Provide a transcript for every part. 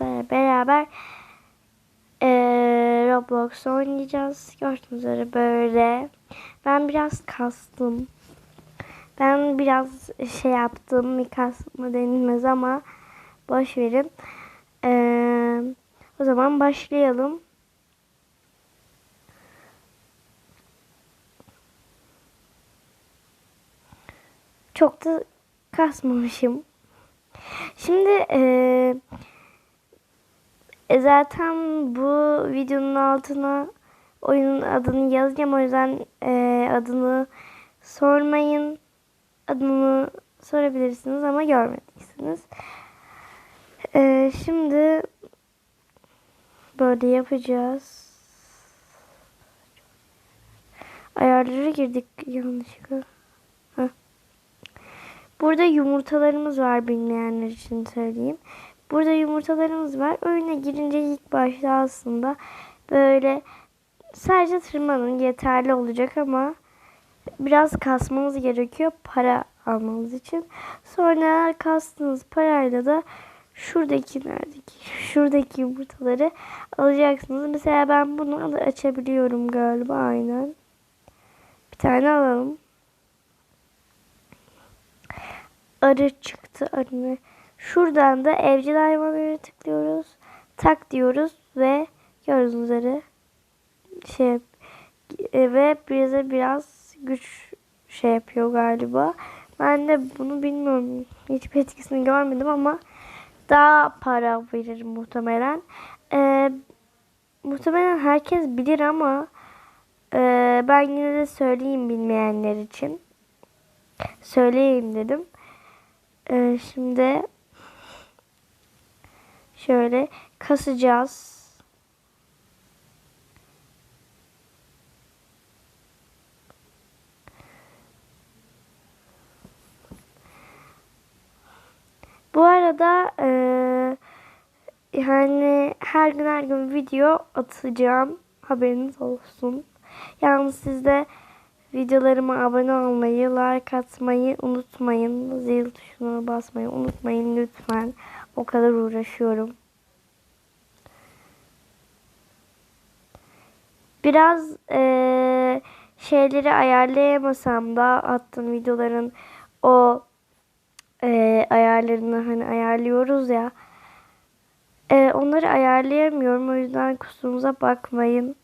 arkadaşlar beraber eee, Roblox oynayacağız. Gördüğünüz üzere böyle. Ben biraz kastım. Ben biraz şey yaptım. Mi kastımı denilmez ama boş verin. Eee, o zaman başlayalım. Çok da kasmamışım. Şimdi eee, e, zaten bu videonun altına oyunun adını yazacağım. O yüzden eee, adını sormayın. Adını sorabilirsiniz ama görmediyseniz. Eee, şimdi böyle yapacağız. Ayarlara girdik yanlışlıkla. Burada yumurtalarımız var bilmeyenler için söyleyeyim. Burada yumurtalarımız var. Oyuna girince ilk başta aslında böyle sadece tırmanın yeterli olacak ama biraz kasmanız gerekiyor para almanız için. Sonra kastığınız parayla da şuradaki neredeki şuradaki yumurtaları alacaksınız. Mesela ben bunu açabiliyorum galiba aynen. Bir tane alalım. arı çıktı arı. Şuradan da evcil hayvanlara tıklıyoruz. Tak diyoruz ve gördüğünüz üzere şey e, ve bize biraz güç şey yapıyor galiba. Ben de bunu bilmiyorum. Hiçbir etkisini görmedim ama daha para verir muhtemelen. Ee, muhtemelen herkes bilir ama e, ben yine de söyleyeyim bilmeyenler için. Söyleyeyim dedim. Ee, şimdi şöyle kasacağız. Bu arada eee, yani her gün her gün video atacağım. Haberiniz olsun. Yalnız siz de videolarıma abone olmayı, like atmayı unutmayın. Zil tuşuna basmayı unutmayın lütfen. O kadar uğraşıyorum. Biraz eee, şeyleri ayarlayamasam da attığım videoların o eee, ayarlarını hani ayarlıyoruz ya. Eee, onları ayarlayamıyorum. O yüzden kusurumuza bakmayın.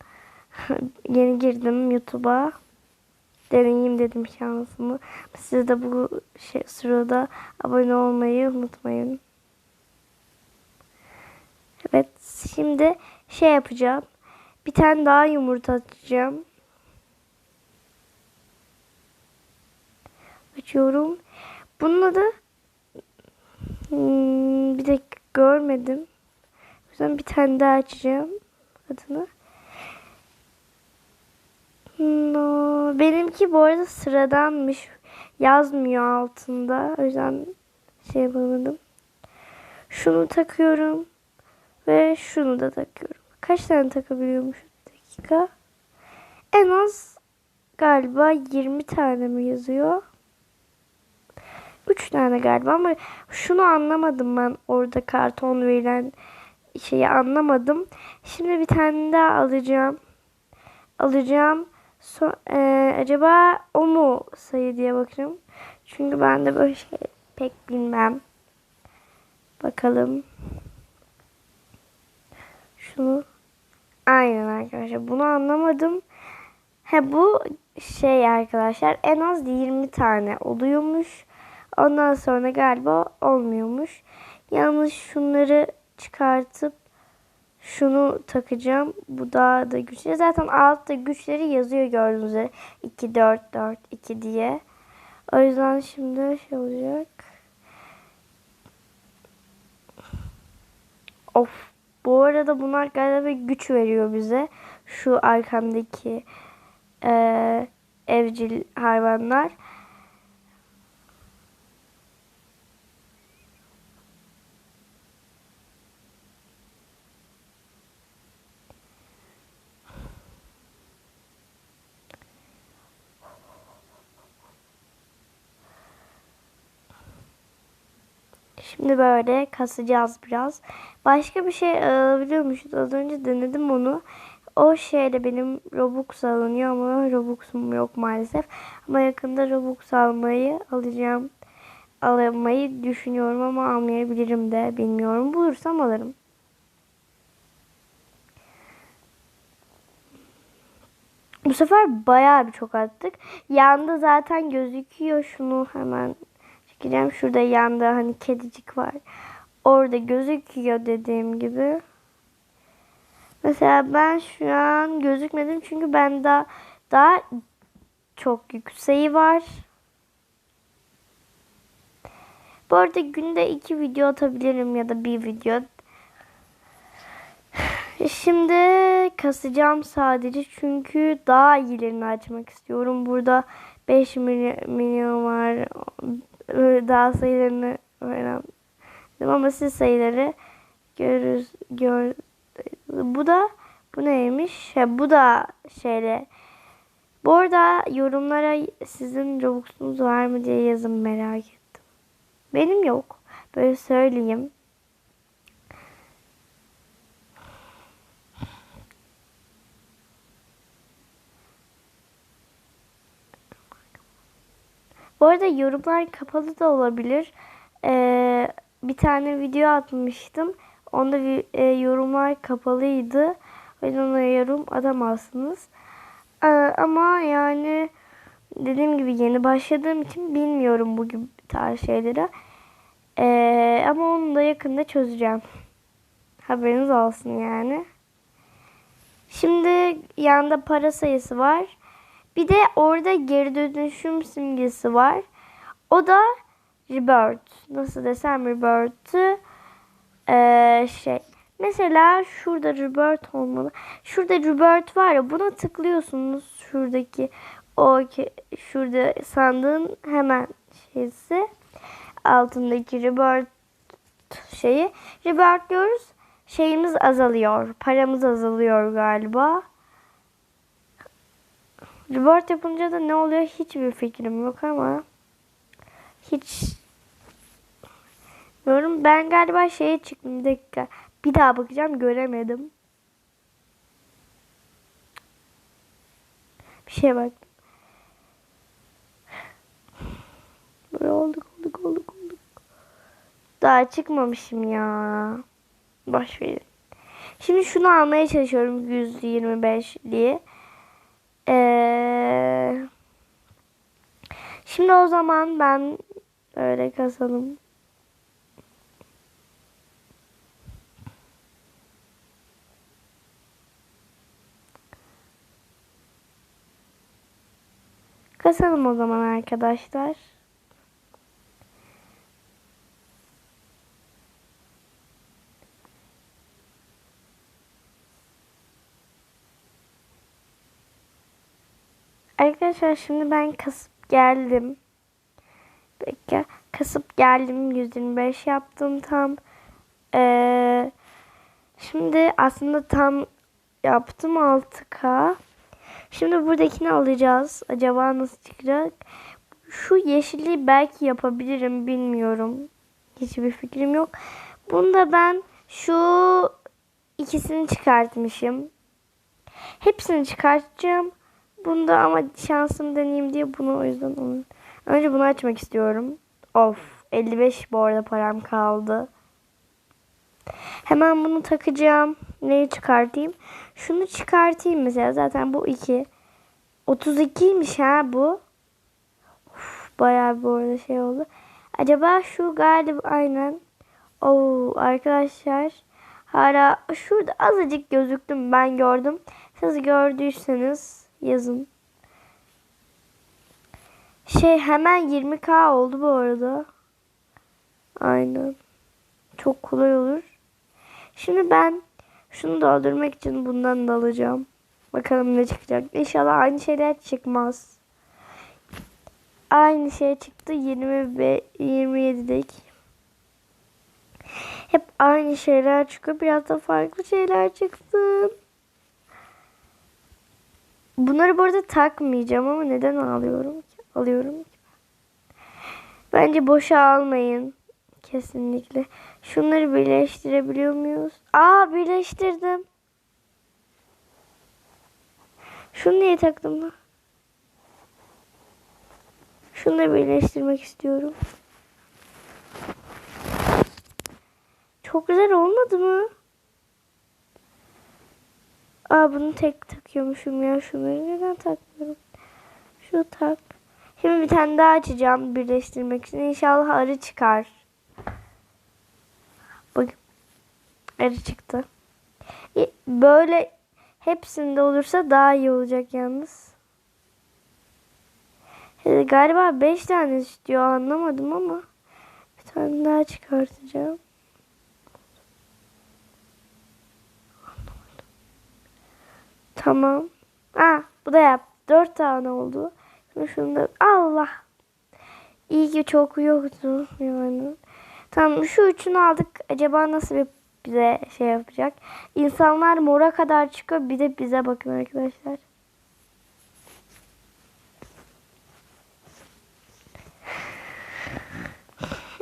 Yeni girdim YouTube'a. Deneyeyim dedim şansımı. Siz de bu şey, sırada abone olmayı unutmayın. Evet şimdi şey yapacağım. Bir tane daha yumurta atacağım. Açıyorum. Bunun adı hmm, bir de görmedim. O yüzden bir tane daha açacağım adını. No, benimki bu arada sıradanmış. Yazmıyor altında. O yüzden şey yapamadım. Şunu takıyorum. Ve şunu da takıyorum. Kaç tane takabiliyormuş? Dakika. En az galiba 20 tane mi yazıyor? 3 tane galiba ama şunu anlamadım ben orada karton verilen şeyi anlamadım. Şimdi bir tane daha alacağım. Alacağım. So, e, acaba o mu sayı diye bakıyorum. Çünkü ben de böyle şey pek bilmem. Bakalım. Şunu. Aynen arkadaşlar. Bunu anlamadım. He bu şey arkadaşlar en az 20 tane oluyormuş. Ondan sonra galiba olmuyormuş. Yalnız şunları çıkartıp şunu takacağım. Bu daha da güçlü. Zaten altta güçleri yazıyor gördüğünüz üzere. 2, 4, 4, 2 diye. O yüzden şimdi şey olacak. Of. Bu arada bunlar galiba güç veriyor bize. Şu arkamdaki eee, evcil hayvanlar. Şimdi böyle kasacağız biraz. Başka bir şey alabiliyormuşuz. Az önce denedim onu. O şeyle benim Robux alınıyor ama Robux'um yok maalesef. Ama yakında Robux almayı alacağım. Almayı düşünüyorum ama almayabilirim de bilmiyorum. Bulursam alırım. Bu sefer bayağı bir çok attık. Yanda zaten gözüküyor. Şunu hemen çekeceğim. Şurada yanda hani kedicik var. Orada gözüküyor dediğim gibi. Mesela ben şu an gözükmedim çünkü ben daha daha çok yükseği var. Bu arada günde iki video atabilirim ya da bir video. Şimdi kasacağım sadece çünkü daha iyilerini açmak istiyorum. Burada 5 milyon var. Daha sayılarını öğrendim ama siz sayıları görürüz. Gör, bu da bu neymiş? Ha, bu da şeyle. Bu arada yorumlara sizin Robux'unuz var mı diye yazın merak ettim. Benim yok. Böyle söyleyeyim. Bu arada yorumlar kapalı da olabilir. Ee, bir tane video atmıştım. Onda e, yorumlar kapalıydı. O yüzden ona yorum atamazsınız. Ee, ama yani dediğim gibi yeni başladığım için bilmiyorum bu gibi tarz şeyleri. Ee, ama onu da yakında çözeceğim. Haberiniz olsun yani. Şimdi yanda para sayısı var. Bir de orada geri dönüşüm simgesi var. O da rebirth. Nasıl desem rebirth'ı ee, şey. Mesela şurada rebirth olmalı. Şurada rebirth var ya buna tıklıyorsunuz. Şuradaki o ki şurada sandığın hemen şeysi altındaki rebirth şeyi. Rebirth diyoruz. Şeyimiz azalıyor. Paramız azalıyor galiba. Rebirth yapınca da ne oluyor hiçbir fikrim yok ama hiç bilmiyorum. Ben galiba şeye çıktım. Bir dakika. Bir daha bakacağım. Göremedim. Bir şeye baktım. Böyle olduk olduk olduk olduk. Daha çıkmamışım ya. Boş verin. Şimdi şunu almaya çalışıyorum 125 diye. Ee, şimdi o zaman ben böyle kasalım. Kasalım o zaman arkadaşlar. Arkadaşlar şimdi ben kasıp geldim. Peki kasıp geldim 125 yaptım tam. Ee, şimdi aslında tam yaptım 6K. Şimdi buradakini alacağız. Acaba nasıl çıkacak? Şu yeşili belki yapabilirim bilmiyorum. Hiçbir fikrim yok. Bunda ben şu ikisini çıkartmışım. Hepsini çıkartacağım. Bunda ama şansım deneyeyim diye bunu o yüzden onu. Önce bunu açmak istiyorum. Of 55 bu arada param kaldı. Hemen bunu takacağım. Neyi çıkartayım? Şunu çıkartayım mesela. Zaten bu 2. 32'ymiş ha bu. Of, bayağı bu arada şey oldu. Acaba şu galiba aynen. Oo arkadaşlar. Hala şurada azıcık gözüktüm ben gördüm. Siz gördüyseniz yazın. Şey hemen 20k oldu bu arada. Aynen. Çok kolay olur. Şimdi ben şunu doldurmak için bundan da alacağım. Bakalım ne çıkacak. İnşallah aynı şeyler çıkmaz. Aynı şey çıktı 20 ve 27'deki. Hep aynı şeyler çıkıyor. Biraz da farklı şeyler çıksın. Bunları bu arada takmayacağım ama neden alıyorum ki? Alıyorum ki. Bence boşa almayın. kesinlikle. Şunları birleştirebiliyor muyuz? Aa birleştirdim. Şunu niye taktım lan? Şunları birleştirmek istiyorum. Çok güzel olmadı mı? Aa bunu tek takıyormuşum ya. Şunları neden takmıyorum? Şu tak. Şimdi bir tane daha açacağım birleştirmek için. İnşallah arı çıkar. Bak. Arı çıktı. E, Böyle hepsinde olursa daha iyi olacak yalnız. E, Galiba 5 tane istiyor anlamadım ama bir tane daha çıkartacağım. Tamam. Ah bu da yap. 4 tane oldu. Şimdi şunu da Allah. İyi ki çok yoktu yani. Tamam şu üçünü aldık. Acaba nasıl bir bize şey yapacak? İnsanlar mora kadar çıkıyor. Bir de bize bakın arkadaşlar.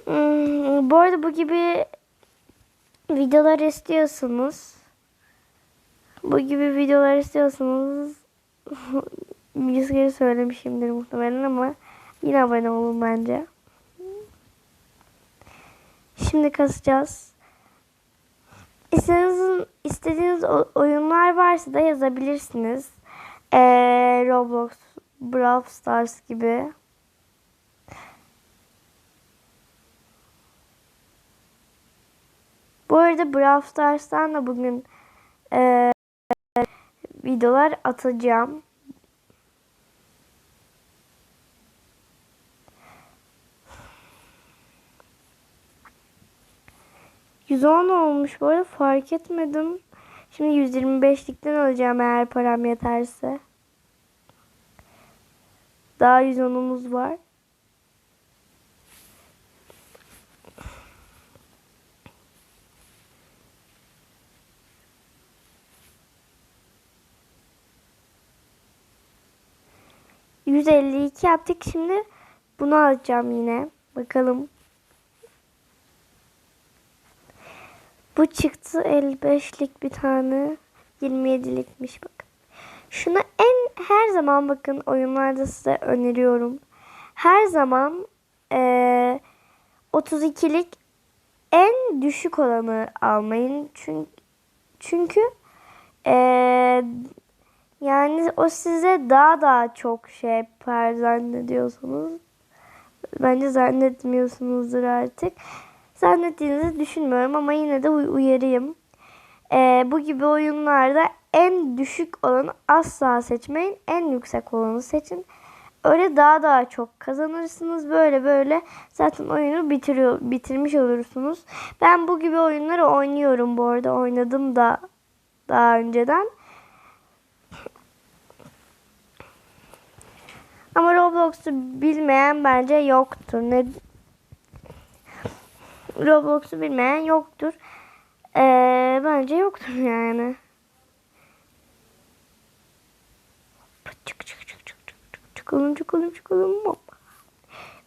Hmm, bu arada bu gibi videolar istiyorsunuz. Bu gibi videolar istiyorsanız yüz kere söylemişimdir muhtemelen ama yine abone olun bence. Şimdi kasacağız. İstediğiniz, istediğiniz oyunlar varsa da yazabilirsiniz. Ee, Roblox, Brawl Stars gibi. Bu arada Brawl Stars'tan da bugün ee, videolar atacağım. %10 olmuş bu arada fark etmedim. Şimdi 125'likten alacağım eğer param yeterse. Daha 110'umuz var. %52 yaptık. Şimdi bunu alacağım yine. Bakalım. Bu çıktı 55'lik bir tane. 27'likmiş bakın. Şuna en her zaman bakın oyunlarda size öneriyorum. Her zaman eee 32'lik en düşük olanı almayın. Çünkü çünkü eee yani o size daha daha çok şey yapar zannediyorsunuz. Bence zannetmiyorsunuzdur artık. Zannettiğinizi düşünmüyorum ama yine de uy- uyarayım. Ee, bu gibi oyunlarda en düşük olanı asla seçmeyin. En yüksek olanı seçin. Öyle daha daha çok kazanırsınız. Böyle böyle zaten oyunu bitiriyor, bitirmiş olursunuz. Ben bu gibi oyunları oynuyorum bu arada. Oynadım da daha önceden. Ama Roblox'u bilmeyen bence yoktur. Ne Roblox'u bilmeyen yoktur. Ee, bence yoktur yani. Çık çık çık çık çık çık. Çıkalım çıkalım çıkalım. Hop.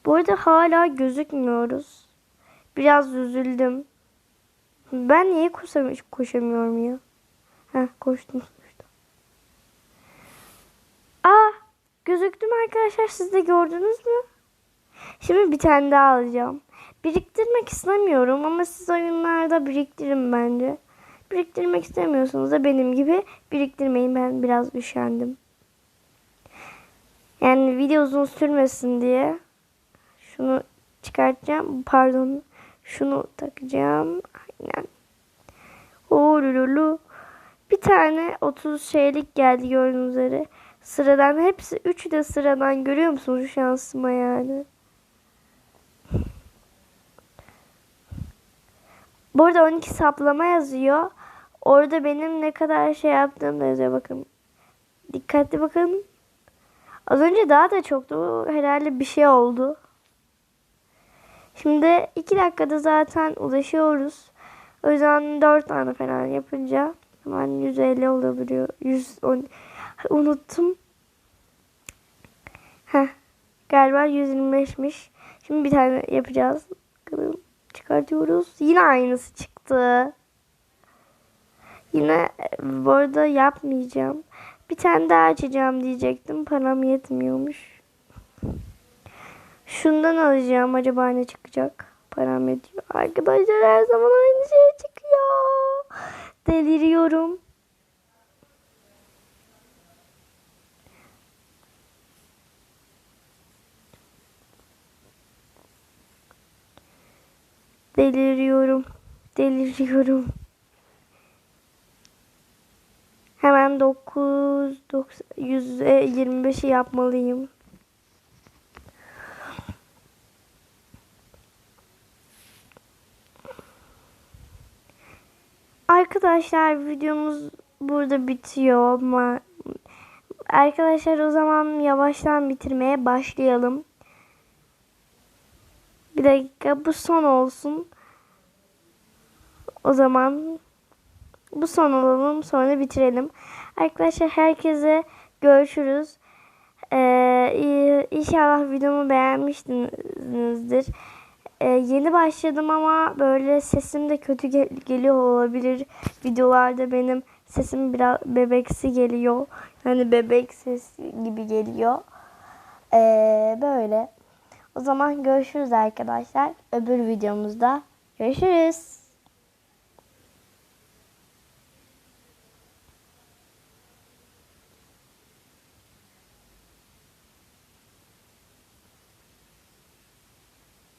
Bu arada hala gözükmüyoruz. Biraz üzüldüm. Ben niye koşam koşamıyorum ya? Heh koştum koştum. Aa gözüktüm arkadaşlar siz de gördünüz mü? Şimdi bir tane daha alacağım. Biriktirmek istemiyorum ama siz oyunlarda biriktirin bence. Biriktirmek istemiyorsanız da benim gibi biriktirmeyin. Ben biraz üşendim. Yani video uzun sürmesin diye şunu çıkartacağım. Pardon. Şunu takacağım. Aynen. Oğlulu. Bir tane 30 şeylik geldi gördüğünüz üzere. Sıradan hepsi üçü de sıradan görüyor musunuz şansıma yani. Bu arada 12 saplama yazıyor. Orada benim ne kadar şey yaptığım da yazıyor bakın. Dikkatli bakın. Az önce daha da çoktu. Herhalde bir şey oldu. Şimdi 2 dakikada zaten ulaşıyoruz. O yüzden 4 tane falan yapınca hemen 150 olabiliyor. 110 unuttum. Heh. Galiba 125'miş. Şimdi bir tane yapacağız. Bakalım. Çıkartıyoruz. Yine aynısı çıktı. Yine e, bu arada yapmayacağım. Bir tane daha açacağım diyecektim. Param yetmiyormuş. Şundan alacağım. Acaba ne çıkacak? Param yetiyor. Arkadaşlar her zaman aynı şey çıkıyor. Deliriyorum. Deliriyorum. Deliriyorum. Hemen 9 90 125'i yapmalıyım. Arkadaşlar videomuz burada bitiyor ama arkadaşlar o zaman yavaştan bitirmeye başlayalım. Dakika bu son olsun. O zaman bu son olalım sonra bitirelim. Arkadaşlar herkese görüşürüz. Ee, inşallah videomu beğenmişsinizdir. Ee, yeni başladım ama böyle sesim de kötü gel- geliyor olabilir. Videolarda benim sesim biraz bebeksi geliyor. Yani bebek sesi gibi geliyor. Ee, böyle. O zaman görüşürüz arkadaşlar. Öbür videomuzda görüşürüz.